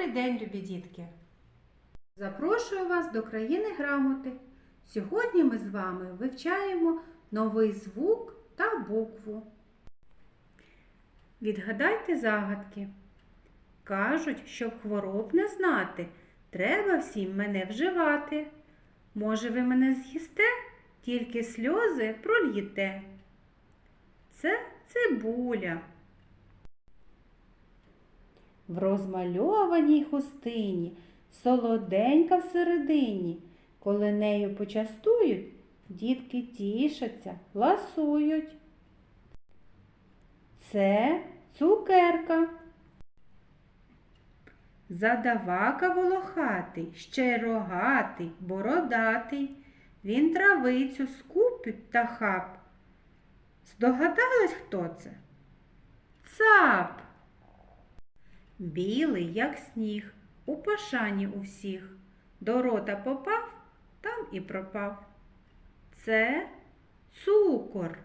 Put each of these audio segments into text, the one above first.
Добрий день, любі дітки! Запрошую вас до країни грамоти. Сьогодні ми з вами вивчаємо новий звук та букву. Відгадайте загадки. Кажуть, щоб хвороб не знати, треба всім мене вживати. Може, ви мене з'їсте, тільки сльози прольєте. Це цибуля. В розмальованій хустині, солоденька всередині. Коли нею почастують, дітки тішаться, ласують. Це цукерка. Задавака волохатий, ще рогатий, бородатий. Він травицю скупить та хап. Здогадались, хто це? Цап. Білий, як сніг, у пошані у всіх. До рота попав, там і пропав. Це цукор.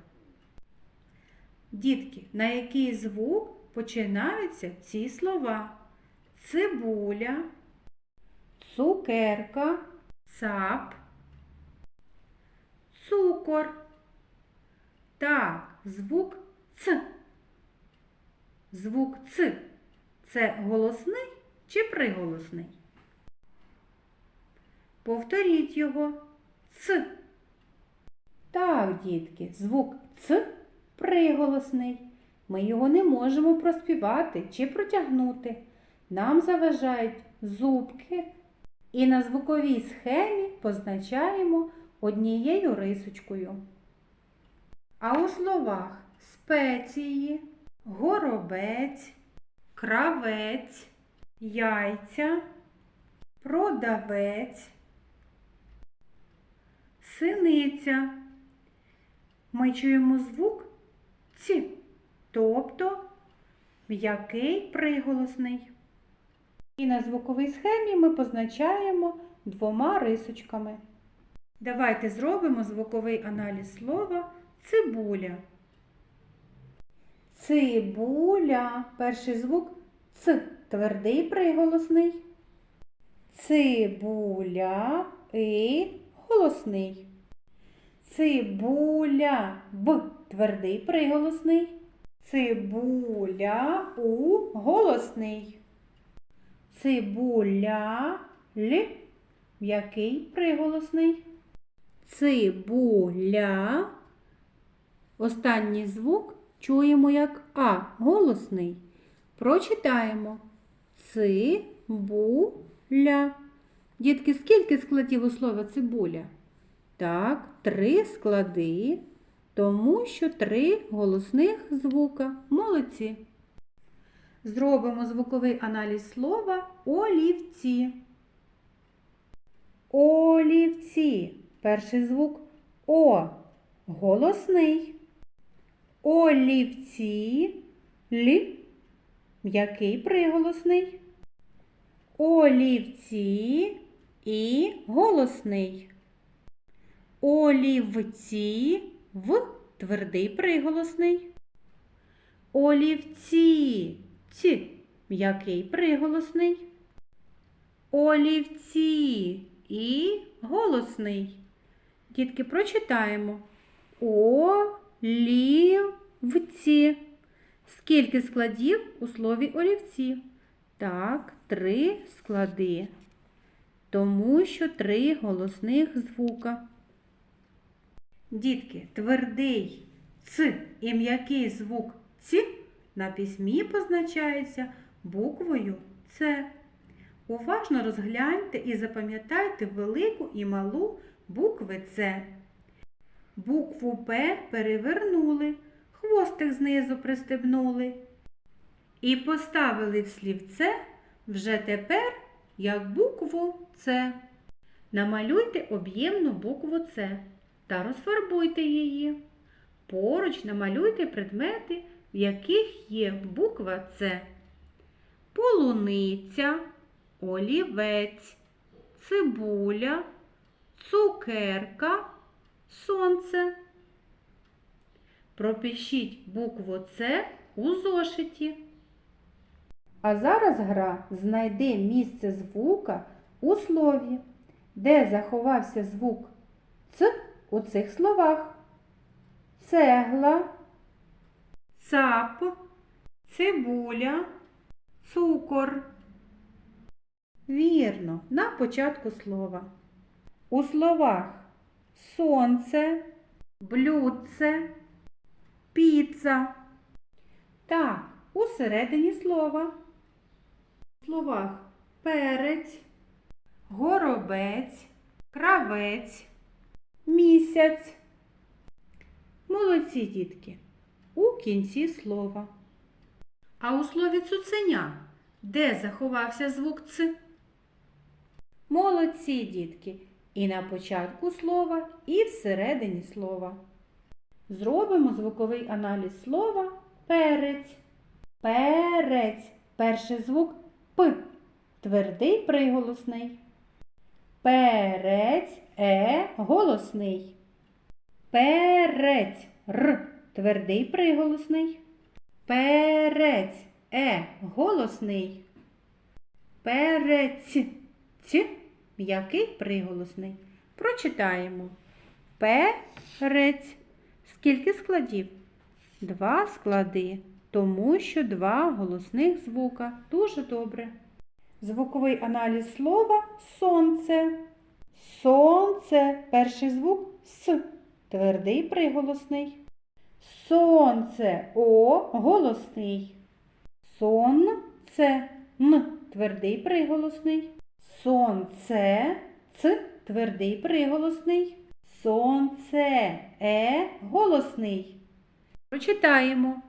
Дітки, на який звук починаються ці слова? Цибуля, цукерка, цап, цукор. Так, звук Ц. Звук Ц. Це голосний чи приголосний? Повторіть його. Ц. Так, дітки, звук Ц приголосний. Ми його не можемо проспівати чи протягнути. Нам заважають зубки. І на звуковій схемі позначаємо однією рисочкою. А у словах спеції, горобець, кравець, яйця, продавець, синиця. Ми чуємо звук ці, тобто м'який приголосний. І на звуковій схемі ми позначаємо двома рисочками. Давайте зробимо звуковий аналіз слова цибуля. Цибуля. Перший звук Ц. Твердий приголосний. Цибуля голосний. Цибуля Б. Твердий приголосний. Цибуля у голосний. Цибуля Л. М'який приголосний. Цибуля. Останній звук чуємо як А голосний. Прочитаємо цибуля. Дітки, скільки складів у слова цибуля? Так, три склади, тому що три голосних звука. Молодці. Зробимо звуковий аналіз слова олівці. Олівці. Перший звук О. Голосний. Олівці. Лі. М'який приголосний. Олівці і голосний. Олівці в твердий приголосний. Олівці ці м'який приголосний. Олівці і голосний. Дітки, прочитаємо. Олівці. Скільки складів у слові олівці? Так, три склади. Тому що три голосних звука. Дітки, твердий ц і м'який звук ці на письмі позначаються буквою С. Уважно розгляньте і запам'ятайте велику і малу букви С. Букву П перевернули, хвостик знизу пристебнули. І поставили в слівце вже тепер як букву С. Намалюйте об'ємну букву С та розфарбуйте її. Поруч намалюйте предмети, в яких є буква С. Полуниця, олівець, цибуля, цукерка, сонце. Пропишіть букву С у зошиті. А зараз гра знайди місце звука у слові, де заховався звук Ц у цих словах. Цегла, цап, цибуля, цукор. Вірно, на початку слова. У словах сонце, блюдце, піца. Так, у середині слова. В словах перець, горобець, кравець, місяць. Молодці дітки. У кінці слова. А у слові цуценя де заховався звук Ц? Молодці дітки. І на початку слова, і всередині слова. Зробимо звуковий аналіз слова перець. Перець. Перший звук П. Твердий приголосний. Перець Е голосний. Перець Р. Твердий приголосний. Перець Е голосний. Перець Ць м'який приголосний. Прочитаємо. Перець. Скільки складів? Два склади, тому що два голосних звука. Дуже добре. Звуковий аналіз слова сонце. Сонце. Перший звук С. Твердий приголосний. Сонце О голосний. Сонце Н. Твердий приголосний. Сонце Ц. Твердий приголосний. Сонце Е голосний. Прочитаємо.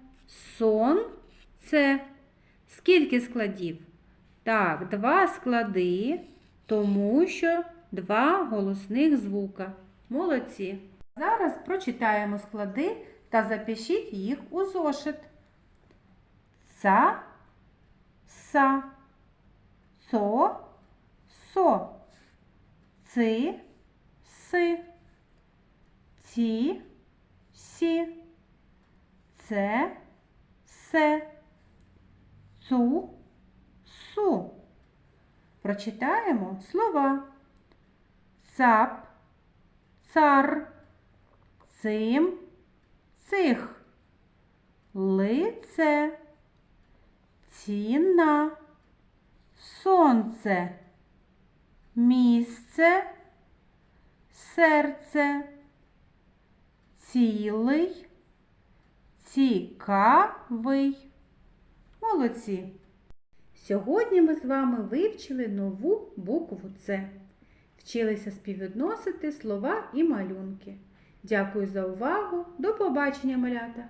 Сонце. Скільки складів? Так, два склади, тому що два голосних звука. Молодці. Зараз прочитаємо склади та запишіть їх у зошит. Ца, са, цо, со, ци, си, ці, сі, це, се, цу, су. Прочитаємо слова. Цап, цар, цим, цих, лице, ціна, сонце, місце, серце, цілий, цікавий. Молодці! Сьогодні ми з вами вивчили нову букву С. Вчилися співвідносити слова і малюнки. Дякую за увагу. До побачення, малята!